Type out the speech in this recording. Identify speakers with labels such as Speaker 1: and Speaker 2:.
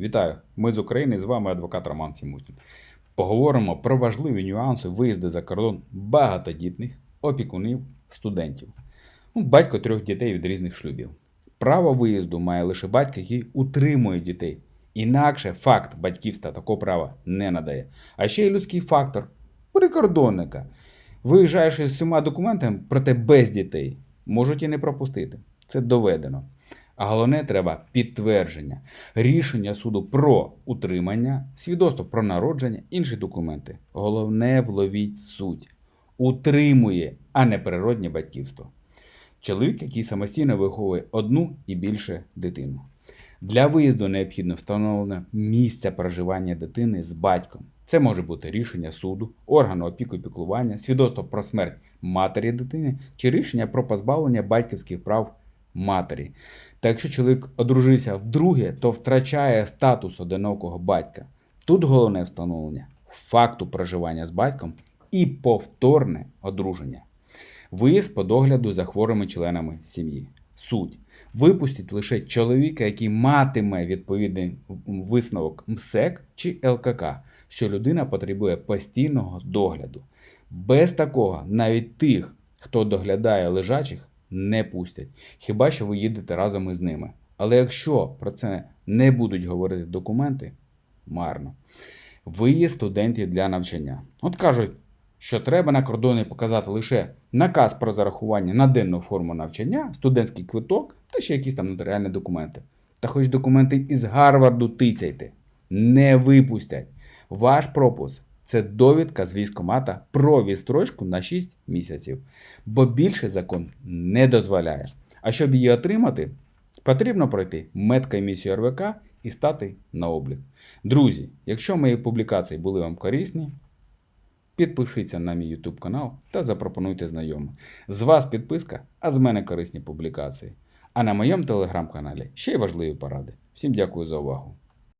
Speaker 1: Вітаю! Ми з України, з вами адвокат Роман Сімутін. Поговоримо про важливі нюанси виїзду за кордон багатодітних, опікунів, студентів. Ну, батько трьох дітей від різних шлюбів. Право виїзду має лише батько, який утримує дітей. Інакше факт батьківства такого права не надає. А ще й людський фактор прикордонника. Виїжджаєш із всіма документами, проте без дітей. Можуть і не пропустити. Це доведено. А головне треба підтвердження, рішення суду про утримання, свідоцтво про народження, інші документи. Головне вловіть суть. Утримує, а не природнє батьківство. Чоловік, який самостійно виховує одну і більше дитину. Для виїзду необхідно встановлено місце проживання дитини з батьком. Це може бути рішення суду, органу опіки і піклування, свідоцтво про смерть матері дитини чи рішення про позбавлення батьківських прав матері. Та якщо чоловік одружився вдруге, то втрачає статус одинокого батька. Тут головне встановлення факту проживання з батьком і повторне одруження. Виїзд по догляду за хворими членами сім'ї. Суть. Випустіть лише чоловіка, який матиме відповідний висновок МСЕК чи ЛКК, що людина потребує постійного догляду. Без такого навіть тих, хто доглядає лежачих, не пустять, хіба що ви їдете разом із ними. Але якщо про це не будуть говорити документи, марно. Виїзд студентів для навчання. От кажуть, що треба на кордоні показати лише наказ про зарахування на денну форму навчання, студентський квиток та ще якісь там нотаріальні документи. Та хоч документи із Гарварду тицяйте, не випустять. Ваш пропуск це довідка з військомата про відстрочку на 6 місяців, бо більше закон не дозволяє. А щоб її отримати, потрібно пройти медкомісію РВК і стати на облік. Друзі, якщо мої публікації були вам корисні, підпишіться на мій YouTube канал та запропонуйте знайомим. З вас підписка, а з мене корисні публікації. А на моєму телеграм-каналі ще й важливі поради. Всім дякую за увагу.